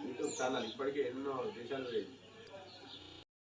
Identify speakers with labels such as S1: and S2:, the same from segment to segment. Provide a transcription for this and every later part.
S1: YouTube channel ఇప్పటికే ఎన్నో దేశాలు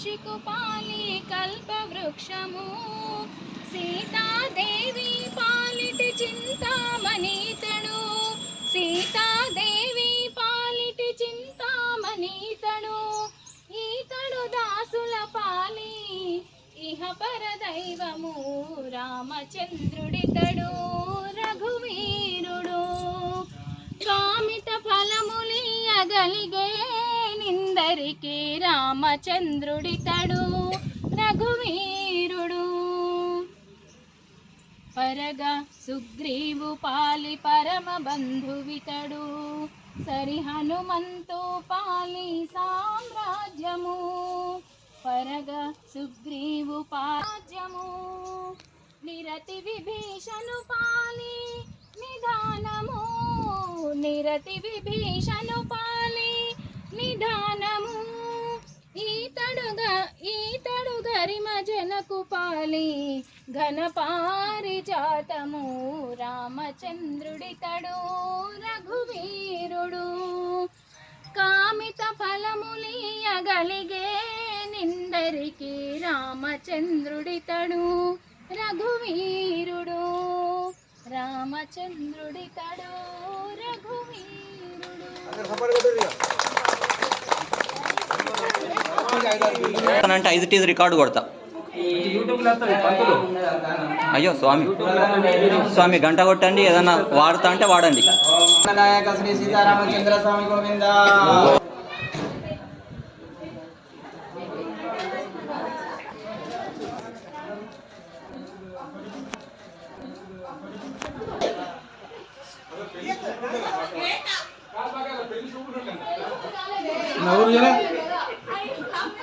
S2: కౌశికు పాలి కల్ప వృక్షము సీతాదేవి పాలిటి చింతామణితడు సీతాదేవి పాలిటి చింతామణితడు ఈతడు దాసుల పాలి ఇహ పరదైవము రామచంద్రుడితడు రఘువీరుడు కామిత ఫలములియగలిగే రామచంద్రుడి రామచంద్రుడితడు రఘువీరుడు. పరగ సుగ్రీవు పాలి పరమ బంధువితడు సరి హనుమంతు పాలి సామ్రాజ్యము. పరగ సుగ్రీవు పాజ్యము నిరతి విభీషణు పాలి నిదానము నిరతి విభీషణు పాలి గరిమ జనకు పాలి ఘన పారిజాతము. రామచంద్రుడితడు రఘువీరుడు. కామిత ఫలములీయగలిగే నిందరికి రామచంద్రుడితడు రఘువీరుడు. రామచంద్రుడితడు రఘువీరుడు.
S3: అంటే ఐదు టీజ్ రికార్డు కొడతా. అయ్యో స్వామి. స్వామి గంట కొట్టండి ఏదన్నా వాడతా అంటే వాడండి.
S4: నాయక శ్రీ సీతారామచంద్ర స్వామి గోవింద.